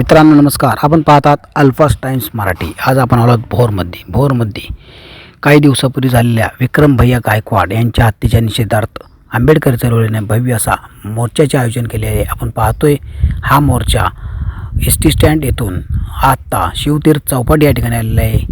मित्रांनो नमस्कार. आपण पाहतात अल्फास टाइम्स मराठी. आज आपण आलो आहोत भोरमध्ये. भोरमध्ये काही दिवसापूर्वी झालेल्या विक्रम भैया गायकवाड यांच्या हत्येच्या निषेधार्थ आंबेडकर चळवळीने भव्य असा मोर्चाचे आयोजन केले आहे. आपण पाहतोय हा मोर्चा एस टी स्टँड येथून आत्ता शिवतीर्थ चौपाटी या ठिकाणी आलेला आहे.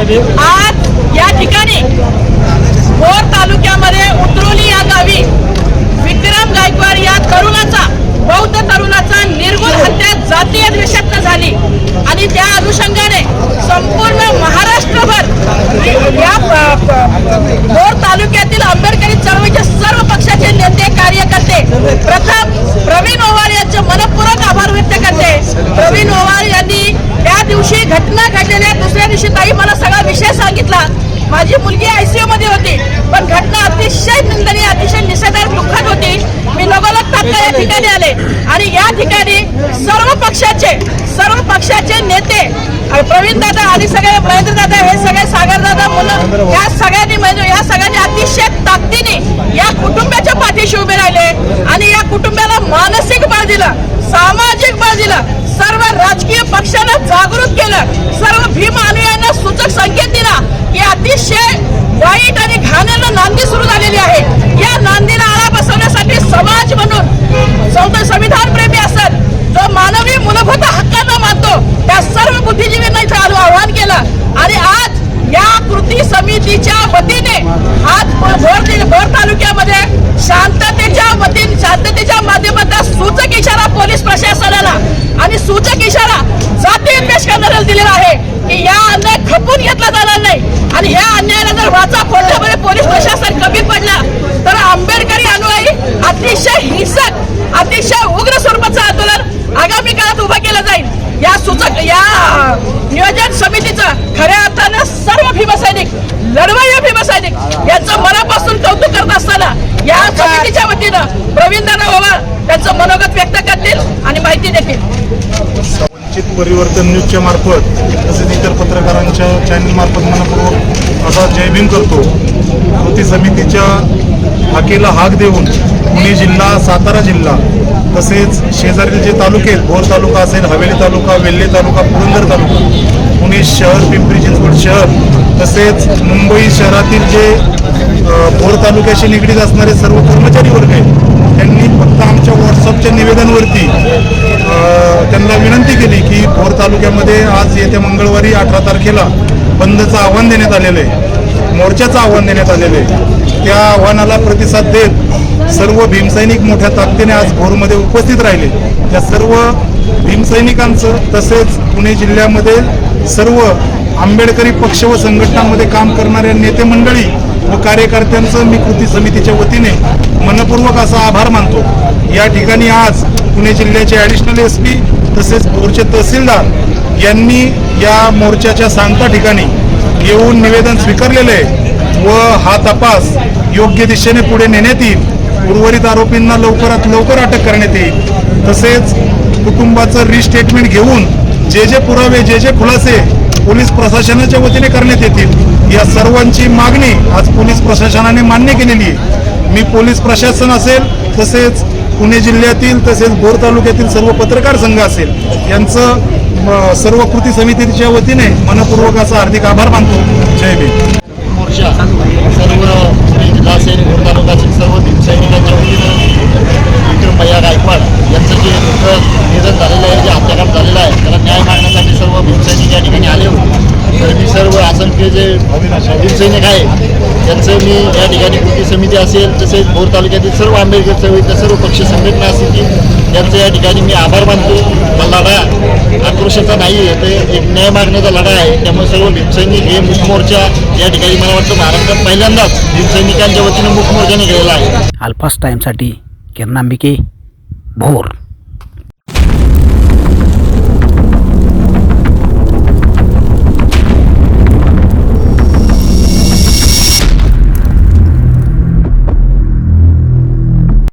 आज या ठिकाणी भोर तालुक्यामध्ये उतरोली या गावी विक्रम गायकवाड या तरुणाचा बौद्ध तरुणाचा निर्गुण हत्या जातीय द्वेषातनं झाली. आणि त्या अनुषंगाने संपूर्ण महाराष्ट्रभर या प- प- भोर तालुक्यातील आंबेडकरी चळवळीचे सर्व पक्षाचे नेते कार्यकर्ते प्रथम प्रवीण ओवाळ यांचे मनपूर्वक आभार व्यक्त करते प्रवीण ओवाळ यांनी त्या दिवशी घटना घडलेल्या दुसऱ्या दिवशी ताई मला सगळा विषय सांगितला माझी मुलगी आयसीयू मध्ये होती. पण घटना अतिशय निंदनीय अतिशय निषेधार्थ दुःखद होती. मी लगोलग तात्काळ या ठिकाणी आले. आणि या ठिकाणी सर्व पक्षाचे सर्व पक्षाचे नेते प्रवीण दादा आणि सगळे महेंद्र दादा हे सगळे सागर दादा मुलं या सगळ्यांनी म्हणजे या सगळ्यांनी अतिशय ताकदीने या कुटुंबाच्या पाठीशी उभे राहिले. आणि या कुटुंबाला मानसिक बळ दिलं सामाजिक बळ दिलं. सर्व राजकीय पक्षांना जागृत केलं. सर्व भीम अनुयायांना सूचक संकेत दिला की अतिशय वाईट आणि घाणेरडं नांदी सुरू झालेली आहे. या नांदीला आळा बसवण्यासाठी समाज म्हणून चौदा संविधान प्रेमी असत जो मानवी मूलभूत हक्कांना मानतो त्या सर्व बुद्धिजीवींना इथं आलो आव्हान केलं. आणि आज या कृती समितीच्या वतीने आज भोर भोर तालुक्यामध्ये शांततेच्या वतीने शांततेच्या माध्यमातून सूचक इशारा पोलीस प्रशासनाला आणि सूचक इशारा जाती द्वेष करणाऱ्याला दिलेला आहे की या अन्याय खपून घेतला जाणार नाही. आणि ह्या अन्यायाला जर वाचा फोडल्यामध्ये पोलीस प्रशासन कमी पडलं तर आंबेडकरी अनुयायी अतिशय हिंसक अतिशय उग्र स्वरूपात आंदोलन आगामी काळात उभं केलं जाईल या सूचक या नियोजन समितीचं खऱ्या अर्थानं सर्व भीमसैनिक लढवय्या भीमसैनिक यांचं मनापासून कौतुक करत असताना या वतीनं प्रवीण दादा बाबा त्यांचं मनोगत व्यक्त करतील आणि माहिती देतील. वंचित परिवर्तन न्यूजच्या मार्फत तसेच इतर पत्रकारांच्या चॅनल मार्फत मनपूर्वक असा जयभीम करतो. कृती समितीच्या हाकेला हाक देऊन पुणे जिल्हा सातारा जिल्हा तसेच शेजारील जे तालुके आहेत भोर तालुका असेल हवेली तालुका वेल्हे तालुका पुरंदर तालुका पुणे शहर पिंपरी चिंचवड शहर तसेच मुंबई शहरातील जे भोर तालुक्याशी निगडीत असणारे सर्व कर्मचारी वर्ग आहेत त्यांनी फक्त आमच्या व्हॉट्सअपच्या निवेदनवरती त्यांना विनंती केली की भोर तालुक्यामध्ये आज येत्या मंगळवारी अठरा तारखेला बंदचं आव्हान देण्यात आलेलं आहे मोर्चाचं आव्हान देण्यात आलेलं आहे. त्या आव्हानाला प्रतिसाद देत सर्व भीमसैनिक मोठ्या ताकदीने आज भोरमध्ये उपस्थित राहिले. त्या सर्व भीमसैनिकांचं तसेच पुणे जिल्ह्यामध्ये सर्व आंबेडकरी पक्ष व संघटनांमध्ये काम करणाऱ्या नेते मंडळी व कार्यकर्त्यांचं मी कृती समितीच्या वतीने मनपूर्वक असा आभार मानतो. या ठिकाणी आज पुणे जिल्ह्याचे ॲडिशनल एस पी तसेच भोरचे तहसीलदार यांनी या मोर्चाच्या सांगता ठिकाणी येऊन निवेदन स्वीकारलेलं आहे व हा तपास योग्य दिशेने पुढे नेण्यात येईल. उर्वरित आरोपींना लवकरात लवकर अटक करण्यात येईल. तसेच कुटुंबाचं रिस्टेटमेंट घेऊन जे जे पुरावे जे जे खुलासे पोलीस प्रशासनाच्या वतीने करण्यात येतील या सर्वांची मागणी आज पोलीस प्रशासनाने मान्य केलेली आहे. मी पोलीस प्रशासन असेल तसेच पुणे जिल्ह्यातील तसेच भोर तालुक्यातील सर्व पत्रकार संघ असेल यांचं सर्व कृती समितीच्या वतीने मनपूर्वक असा हार्दिक आभार मानतो. जय भीम. मोर्चा सर्व जिल्हा असेल भोर तालुका असेल सर्व सैनिकांच्या वतीनं विक्रम भैया गायकवाड यांचं जे नुकतं निधन झालेलं आहे जे हत्याकांड झालेलं आहे त्याला न्याय मागण्यासाठी सर्व भीमसैनिक या ठिकाणी आले होते तर मी सर्व असंख्य जे शिवसैनिक आहे त्यांचं मी या ठिकाणी कृती समिती असेल तसेच भोर तालुक्यातील सर्व आंबेडकर चळवळीच्या सर्व पक्ष संघटना असतील त्यांचं या ठिकाणी मी आभार मानतो. हा लढा आक्रोशाचा नाही आहे ते एक न्याय मागण्याचा लढा आहे. त्यामुळे सर्व भीमसैनिक हे मुखमोर्चा या ठिकाणी मला वाटतं महाराष्ट्रात पहिल्यांदाच भीमसैनिकांच्या वतीनं मुखमोर्चा निघालेला आहे. अल्फास्ट टाईमसाठी किरणांबिके भोर.